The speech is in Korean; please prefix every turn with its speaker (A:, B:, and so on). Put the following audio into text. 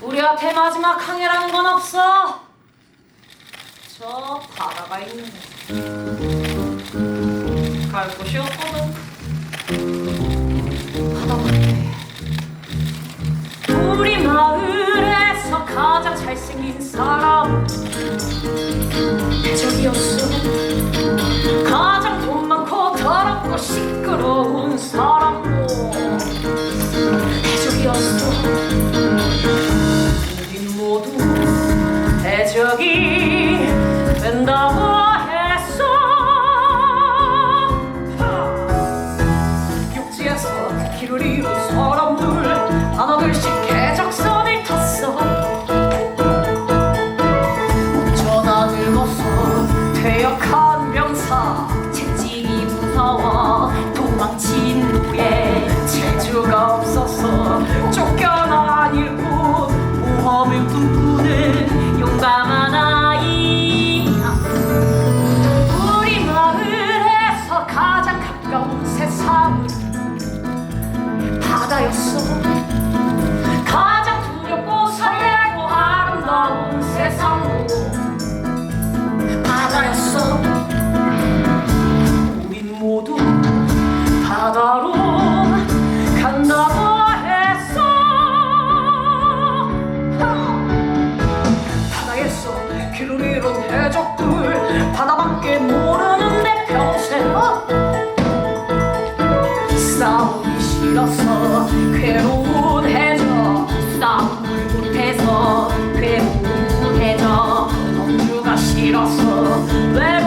A: 우리 앞에 마지막 항해라는 건 없어. 저 바다가 있는데 갈 곳이 없거든. 우리 마을에서 가장 잘생긴 사람 대적이었어. 강력한 명사. 채찍이 무서워 도망친 후에 재주가 없어서 쫓 나밖에 모르는 내 평생 어? 싸우기 싫어서 괴로운 해져 싸움을 못해서 괴로운 해져 넘주가 싫어서 왜